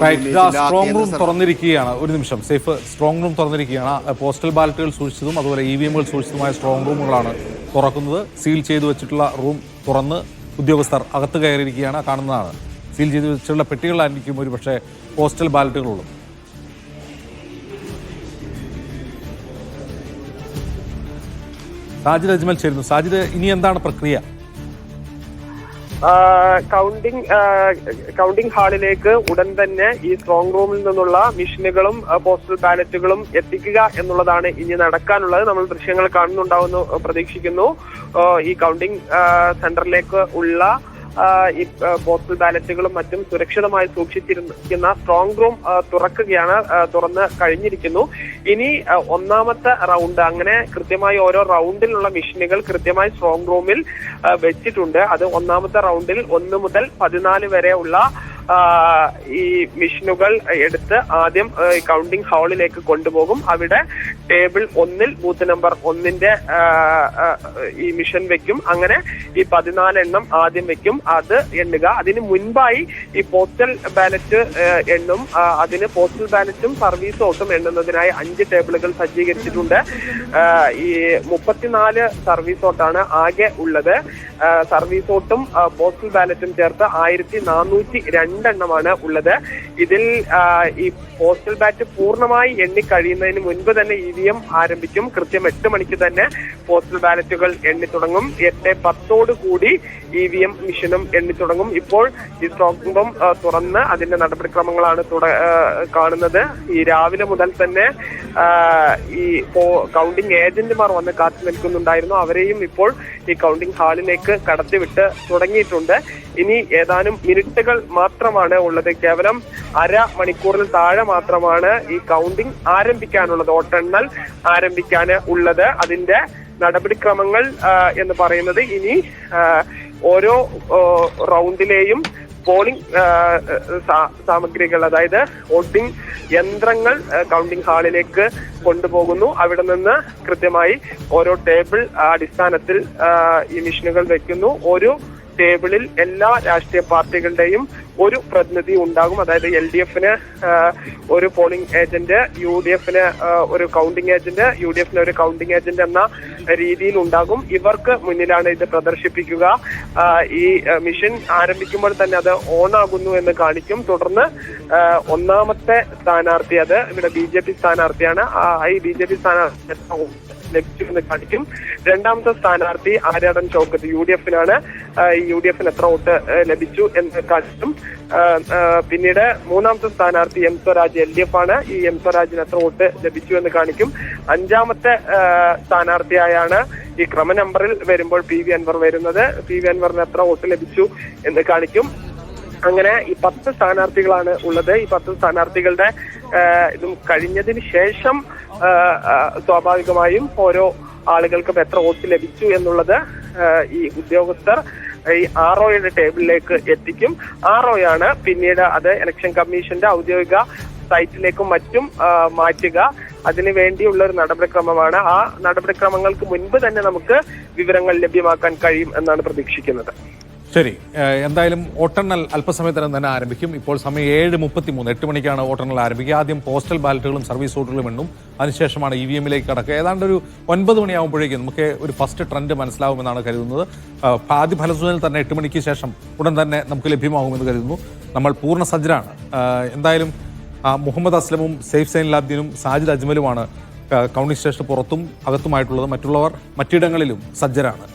Strong room തുറന്നിരിക്കുകയാണ്. ഒരു നിമിഷം. സേഫ് സ്ട്രോങ് റൂം തുറന്നിരിക്കുകയാണ്. പോസ്റ്റൽ ബാലറ്റുകൾ സൂക്ഷിച്ചതും അതുപോലെ ഇ വി എമ്മുകൾ സൂക്ഷിച്ചതുമായ സ്ട്രോങ് റൂമുകളാണ് തുറക്കുന്നത്. സീൽ ചെയ്തു വെച്ചിട്ടുള്ള റൂം തുറന്ന് ഉദ്യോഗസ്ഥർ അകത്ത് കയറിയിരിക്കുകയാണ് കാണുന്നതാണ്. സീൽ ചെയ്തു വെച്ചിട്ടുള്ള പെട്ടികളായിരിക്കും ഒരു പക്ഷേ പോസ്റ്റൽ ബാലറ്റുകളുള്ളത് സാജിദ് അജ്മൽ ചേരുന്നു. സാജിദ് ഇനി എന്താണ് പ്രക്രിയ? കൗണ്ടിംഗ് കൗണ്ടിംഗ് ഹാളിലേക്ക് ഉടൻ തന്നെ ഈ സ്ട്രോങ് റൂമിൽ നിന്നുള്ള മിഷനുകളും പോസ്റ്റൽ ബാലറ്റുകളും എത്തിക്കുക എന്നുള്ളതാണ് ഇനി നടക്കാനുള്ളത്. നമ്മൾ ദൃശ്യങ്ങൾ കാണുന്നുണ്ടാവുന്നു പ്രതീക്ഷിക്കുന്നു. ഈ കൗണ്ടിംഗ് സെന്ററിലേക്ക് ഉള്ള ഈ പോസ്റ്റൽ ബാലറ്റുകളും മറ്റും സുരക്ഷിതമായി സൂക്ഷിച്ചിരിക്കുന്ന സ്ട്രോങ് റൂം തുറക്കുകയാണ് തുറന്ന് കഴിഞ്ഞിരിക്കുന്നു. ഇനി ഒന്നാമത്തെ റൗണ്ട് അങ്ങനെ കൃത്യമായി ഓരോ റൗണ്ടിലുള്ള മിഷനുകൾ കൃത്യമായി സ്ട്രോങ് റൂമിൽ വെച്ചിട്ടുണ്ട്. അത് ഒന്നാമത്തെ റൗണ്ടിൽ ഒന്ന് മുതൽ പതിനാല് വരെ ഉള്ള ആ, ഈ മെഷീനുകൾ എടുത്ത് ആദ്യം കൗണ്ടിംഗ് ഹാളിലേക്ക് കൊണ്ടുപോകും. അവിടെ ടേബിൾ ഒന്നിൽ ബൂത്ത് നമ്പർ ഒന്നിന്റെ ഈ മിഷൻ വെക്കും. അങ്ങനെ ഈ പതിനാലെണ്ണം ആദ്യം വെക്കും. അത് എണ്ണുക. അതിന് മുൻപായി ഈ പോസ്റ്റൽ ബാലറ്റ് എണ്ണും അതിന് പോസ്റ്റൽ ബാലറ്റും സർവീസ് വോട്ടും എണ്ണുന്നതിനായി അഞ്ച് ടേബിളുകൾ സജ്ജീകരിച്ചിട്ടുണ്ട്. ഈ മുപ്പത്തിനാല് സർവീസ് ഓട്ടാണ് ആകെ ഉള്ളത്. സർവീസ് വോട്ടും ആ, പോസ്റ്റൽ ബാലറ്റും ചേർത്ത് ആയിരത്തി നാനൂറ്റി രണ്ടെണ്ണമാണ് ഉള്ളത്. ഇതിൽ ഈ പോസ്റ്റൽ ബാറ്റ് പൂർണമായി എണ്ണി കഴിയുന്നതിന് മുൻപ് തന്നെ ഇ വി എം ആരംഭിക്കും. കൃത്യം എട്ട് മണിക്ക് തന്നെ പോസ്റ്റൽ ബാലറ്റുകൾ എണ്ണി തുടങ്ങും. എട്ട് പത്തോട് കൂടി ഇ വി എം മിഷനും എണ്ണി തുടങ്ങും. ഇപ്പോൾ ഈ സ്ട്രോങ് റൂം തുറന്ന് അതിന്റെ നടപടിക്രമങ്ങളാണ് കാണുന്നത്. ഈ രാവിലെ മുതൽ തന്നെ ഈ കൗണ്ടിംഗ് ഏജന്റുമാർ വന്ന് കാത്തു നിൽക്കുന്നുണ്ടായിരുന്നു. അവരെയും ഇപ്പോൾ ഈ കൗണ്ടിംഗ് ഹാളിലേക്ക് കടത്തിവിട്ട് തുടങ്ങിയിട്ടുണ്ട്. ഇനി ഏതാനും മിനിറ്റുകൾ മാത്രമാണ് ഉള്ളത്. കേവലം അര മണിക്കൂറിൽ താഴെ മാത്രമാണ് ഈ കൗണ്ടിംഗ് ആരംഭിക്കാനുള്ളത്. വോട്ടെണ്ണൽ ആരംഭിക്കാൻ ഉള്ളത്. അതിന്റെ നടപടിക്രമങ്ങൾ എന്ന് പറയുന്നത് ഇനി ഓരോ റൗണ്ടിലെയും പോളിംഗ് സാമഗ്രികൾ അതായത് വോട്ടിംഗ് യന്ത്രങ്ങൾ കൗണ്ടിംഗ് ഹാളിലേക്ക് കൊണ്ടുപോകുന്നു. അവിടെ നിന്ന് കൃത്യമായി ഓരോ ടേബിൾ അടിസ്ഥാനത്തിൽ ഈ മെഷീനുകൾ വെക്കുന്നു. ഒരു ടേബിളിൽ എല്ലാ രാഷ്ട്രീയ പാർട്ടികളുടെയും ഒരു പ്രതിനിധി ഉണ്ടാകും. അതായത് എൽ ഡി എഫിന് ഒരു പോളിംഗ് ഏജന്റ് യു ഡി എഫിന് ഒരു കൗണ്ടിംഗ് ഏജന്റ് യു ഡി എഫിന് ഒരു കൗണ്ടിംഗ് ഏജന്റ് എന്ന രീതിയിൽ ഉണ്ടാകും. ഇവർക്ക് മുന്നിലാണ് ഇത് പ്രദർശിപ്പിക്കുക. ഈ മിഷൻ ആരംഭിക്കുമ്പോൾ തന്നെ അത് ഓൺ ആകുന്നു എന്ന് കാണിക്കും. തുടർന്ന് ഒന്നാമത്തെ സ്ഥാനാർത്ഥി അത് ഇവിടെ ബി ജെ പി സ്ഥാനാർത്ഥിയാണ്. ഈ ബി ജെ പി സ്ഥാനാർത്ഥി ലഭിച്ചു എന്ന് കാണിക്കും. രണ്ടാമത്തെ സ്ഥാനാർത്ഥി ആര്യാടൻ ചോക്കത്ത് യു ഡി എഫിനാണ്. യു ഡി എഫിന് എത്ര വോട്ട് ലഭിച്ചു എന്ന് കാണിക്കും. പിന്നീട് മൂന്നാമത്തെ സ്ഥാനാർത്ഥി M Swaraj L D F ആണ് ഈ എം സ്വരാജിന് എത്ര വോട്ട് ലഭിച്ചു എന്ന് കാണിക്കും. അഞ്ചാമത്തെ സ്ഥാനാർത്ഥിയായാണ് ഈ ക്രമ നമ്പറിൽ വരുമ്പോൾ പി വി അൻവർ വരുന്നത്. പി വി അൻവറിന് എത്ര വോട്ട് ലഭിച്ചു എന്ന് കാണിക്കും. അങ്ങനെ ഈ പത്ത് സ്ഥാനാർത്ഥികളാണ് ഉള്ളത്. ഈ പത്ത് സ്ഥാനാർത്ഥികളുടെ ഇതും കഴിഞ്ഞതിന് ശേഷം സ്വാഭാവികമായും ഓരോ ആളുകൾക്കും എത്ര വോട്ട് ലഭിച്ചു എന്നുള്ളത് ഈ ഉദ്യോഗസ്ഥർ ഈ ആർ ഒയുടെ ടേബിളിലേക്ക് എത്തിക്കും. ആർ ഒയാണ് പിന്നീട് അത് ഇലക്ഷൻ കമ്മീഷന്റെ ഔദ്യോഗിക സൈറ്റിലേക്കും മറ്റും മാറ്റുക. അതിനു വേണ്ടിയുള്ള ഒരു നടപടിക്രമമാണ്. ആ നടപടിക്രമങ്ങൾക്ക് മുൻപ് തന്നെ നമുക്ക് വിവരങ്ങൾ ലഭ്യമാക്കാൻ കഴിയും എന്നാണ് പ്രതീക്ഷിക്കുന്നത്. ശരി. എന്തായാലും വോട്ടെണ്ണൽ അല്പസമയത്തിനും തന്നെ ആരംഭിക്കും. ഇപ്പോൾ സമയം ഏഴ് മുപ്പത്തി മൂന്ന് എട്ട് മണിക്കാണ് വോട്ടെണ്ണൽ ആരംഭിക്കുക. ആദ്യം പോസ്റ്റൽ ബാലറ്റുകളും സർവീസ് വോട്ടുകളും എണ്ണും. അതിനുശേഷമാണ് ഇ വി എമ്മിലേക്ക് കടക്കുക. ഏതാണ്ട് ഒരു ഒൻപത് മണിയാകുമ്പോഴേക്കും നമുക്ക് ഒരു ഫസ്റ്റ് ട്രെൻഡ് മനസ്സിലാവുമെന്നാണ് കരുതുന്നത്. ആദ്യ ഫലസൂചന തന്നെ എട്ട് മണിക്ക് ശേഷം ഉടൻ തന്നെ നമുക്ക് ലഭ്യമാകുമെന്ന് കരുതുന്നു. നമ്മൾ പൂർണ സജ്ജരാണ്. എന്തായാലും മുഹമ്മദ് അസ്ലമും സെയ്ഫ് സൈൻ ലാബ്ദീനും സാജിദ് അജ്മലുമാണ് കൗണ്ടിംഗ് സ്റ്റേഷന് പുറത്തും അകത്തുമായിട്ടുള്ളത്. മറ്റുള്ളവർ മറ്റിടങ്ങളിലും സജ്ജരാണ്.